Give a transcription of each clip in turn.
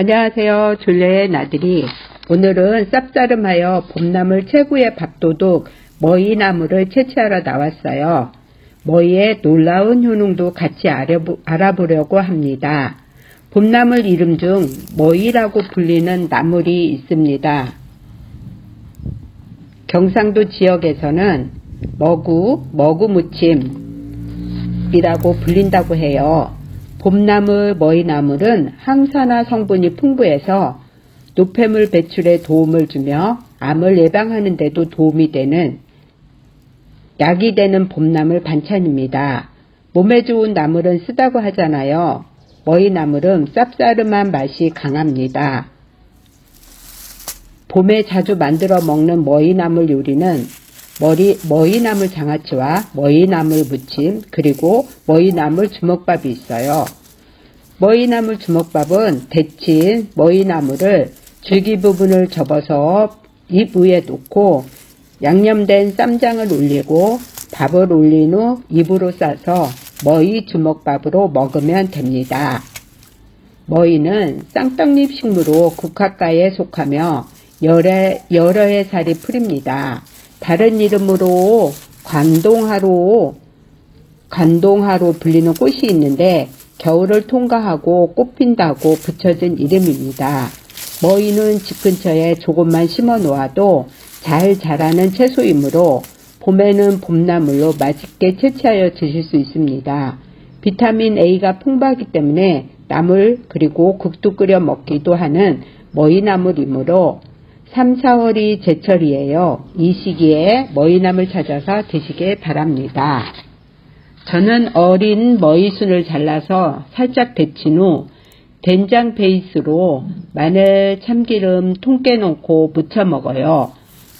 안녕하세요. 줄리의 나들이. 오늘은 쌉싸름하여 봄나물 최고의 밥도둑 머위나물을 채취하러 나왔어요. 머위의 놀라운 효능도 같이 알아보, 알아보려고 합니다. 봄나물 이름 중 머위라고 불리는 나물이 있습니다. 경상도 지역에서는 머구, 머구무침이라고 불린다고 해요. 봄나물, 머위나물은 항산화 성분이 풍부해서 노폐물 배출에 도움을 주며 암을 예방하는 데도 도움이 되는 약이 되는 봄나물 반찬입니다. 몸에 좋은 나물은 쓰다고 하잖아요. 머위나물은 쌉싸름한 맛이 강합니다. 봄에 자주 만들어 먹는 머위나물 요리는 머리, 머위나물 장아찌와 머위나물 무침, 그리고 머위나물 주먹밥이 있어요. 머위나물 주먹밥은 데친 머위나물을 줄기 부분을 접어서 입 위에 놓고 양념된 쌈장을 올리고 밥을 올린 후 입으로 싸서 머위 주먹밥으로 먹으면 됩니다. 머위는 쌍떡잎 식물로 국화과에 속하며 여러, 여러 해 살이 풀입니다. 다른 이름으로 관동하로, 관동하로 불리는 꽃이 있는데 겨울을 통과하고 꽃핀다고 붙여진 이름입니다. 머위는 집 근처에 조금만 심어 놓아도 잘 자라는 채소이므로 봄에는 봄나물로 맛있게 채취하여 드실 수 있습니다. 비타민 A가 풍부하기 때문에 나물 그리고 국도 끓여 먹기도 하는 머위나물이므로 3, 4월이 제철이에요. 이 시기에 머위나물 찾아서 드시길 바랍니다. 저는 어린 머위순을 잘라서 살짝 데친 후 된장 베이스로 마늘, 참기름, 통깨 넣고 무쳐 먹어요.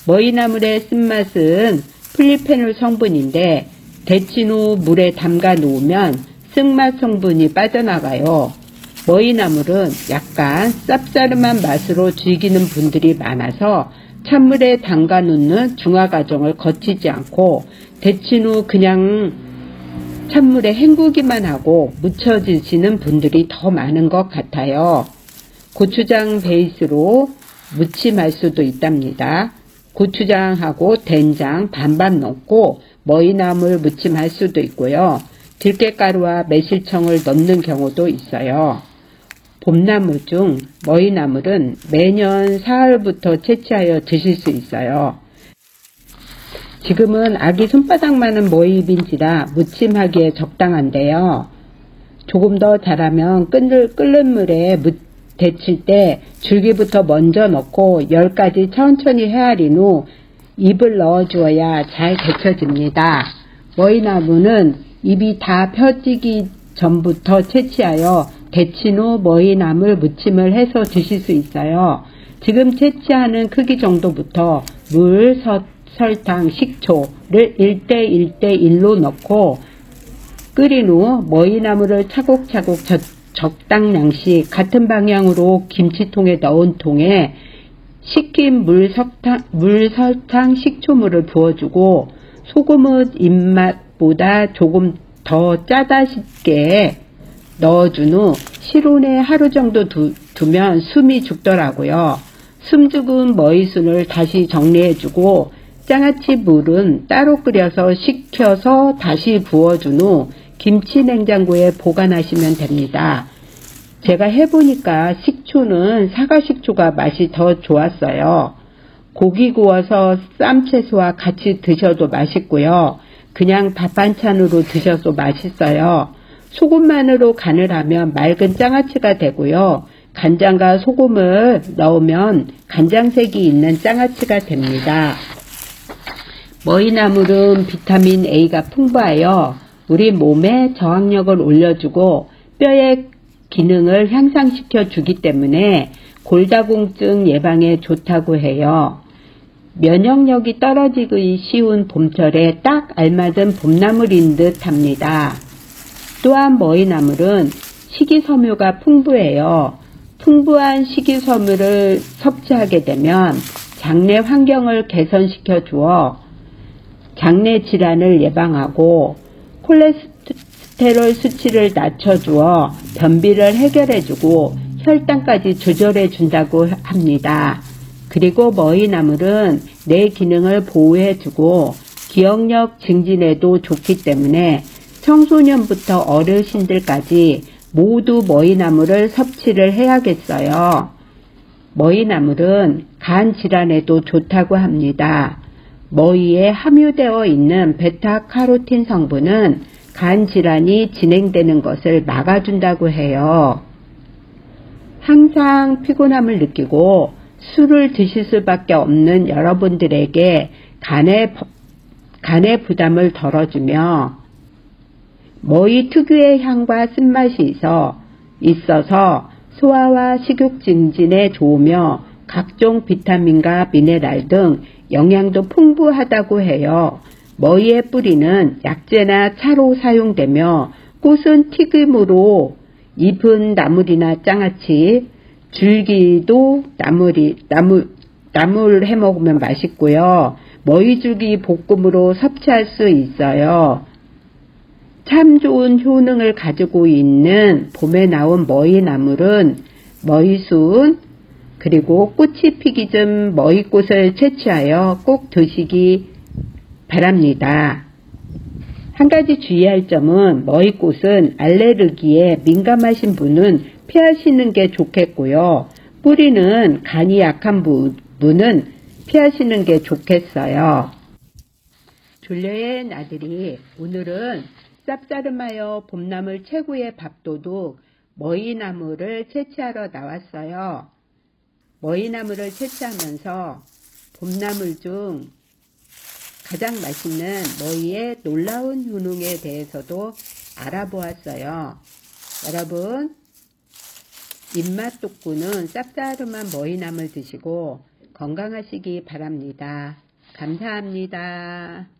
머위나물의 쓴맛은 플리페놀 성분인데 데친 후 물에 담가 놓으면 쓴맛 성분이 빠져나가요. 머위나물은 약간 쌉싸름한 맛으로 즐기는 분들이 많아서 찬물에 담가 놓는 중화 과정을 거치지 않고 데친 후 그냥 찬물에 헹구기만 하고 무쳐 드시는 분들이 더 많은 것 같아요. 고추장 베이스로 무침할 수도 있답니다. 고추장하고 된장 반반 넣고 머위나물 무침할 수도 있고요. 들깨가루와 매실청을 넣는 경우도 있어요. 봄나물 중 머위나물은 매년 사흘부터 채취하여 드실 수 있어요. 지금은 아기 손바닥만한 머위빈지라 무침하기에 적당한데요. 조금 더 자라면 끓는, 끓는 물에 무, 데칠 때 줄기부터 먼저 넣고 10가지 천천히 헤아린 후 잎을 넣어주어야 잘 데쳐집니다. 머위나무는 잎이 다 펴지기 전부터 채취하여 데친 후 머위나물 무침을 해서 드실 수 있어요. 지금 채취하는 크기 정도부터 물, 서, 설탕, 식초를 1대1대1로 넣고 끓인 후 머위나물을 차곡차곡 적, 적당량씩 같은 방향으로 김치통에 넣은 통에 식힌 물, 설탕, 물, 설탕, 식초물을 부어주고 소금은 입맛보다 조금 더 짜다 싶게 넣어준 후 실온에 하루 정도 두, 두면 숨이 죽더라고요. 숨 죽은 머위순을 다시 정리해주고 장아찌 물은 따로 끓여서 식혀서 다시 부어준 후 김치 냉장고에 보관하시면 됩니다. 제가 해보니까 식초는 사과 식초가 맛이 더 좋았어요. 고기 구워서 쌈채소와 같이 드셔도 맛있고요. 그냥 밥 반찬으로 드셔도 맛있어요. 소금만으로 간을 하면 맑은 장아찌가 되고요. 간장과 소금을 넣으면 간장색이 있는 장아찌가 됩니다. 머위나물은 비타민 A가 풍부하여 우리 몸에 저항력을 올려주고 뼈의 기능을 향상시켜 주기 때문에 골다공증 예방에 좋다고 해요. 면역력이 떨어지기 쉬운 봄철에 딱 알맞은 봄나물인 듯 합니다. 또한 머위나물은 식이섬유가 풍부해요. 풍부한 식이섬유를 섭취하게 되면 장내 환경을 개선시켜 주어 장내 질환을 예방하고 콜레스테롤 수치를 낮춰주어 변비를 해결해주고 혈당까지 조절해 준다고 합니다. 그리고 머위나물은 뇌 기능을 보호해 주고 기억력 증진에도 좋기 때문에 청소년부터 어르신들까지 모두 머위나물을 섭취를 해야겠어요. 머위나물은 간 질환에도 좋다고 합니다. 머위에 함유되어 있는 베타카로틴 성분은 간 질환이 진행되는 것을 막아준다고 해요. 항상 피곤함을 느끼고 술을 드실 수밖에 없는 여러분들에게 간의, 버- 간의 부담을 덜어주며 머위 특유의 향과 쓴맛이 있어, 있어서 소화와 식욕 증진에 좋으며 각종 비타민과 미네랄 등 영양도 풍부하다고 해요. 머위의 뿌리는 약재나 차로 사용되며 꽃은 튀김으로 잎은 나물이나 장아찌, 줄기도 나물이 나물 나물 해 먹으면 맛있고요. 머위줄기 볶음으로 섭취할 수 있어요. 참 좋은 효능을 가지고 있는 봄에 나온 머위나물은 머위순 그리고 꽃이 피기 전 머위꽃을 채취하여 꼭 드시기 바랍니다. 한 가지 주의할 점은 머위꽃은 알레르기에 민감하신 분은 피하시는 게 좋겠고요. 뿌리는 간이 약한 부- 분은 피하시는 게 좋겠어요. 졸려의 나들이 오늘은 쌉싸름하여 봄나물 최고의 밥도둑 머위나물을 채취하러 나왔어요. 머위나물을 채취하면서 봄나물 중 가장 맛있는 머위의 놀라운 효능에 대해서도 알아보았어요. 여러분, 입맛 돋구는 쌉싸름한 머위나물 드시고 건강하시기 바랍니다. 감사합니다.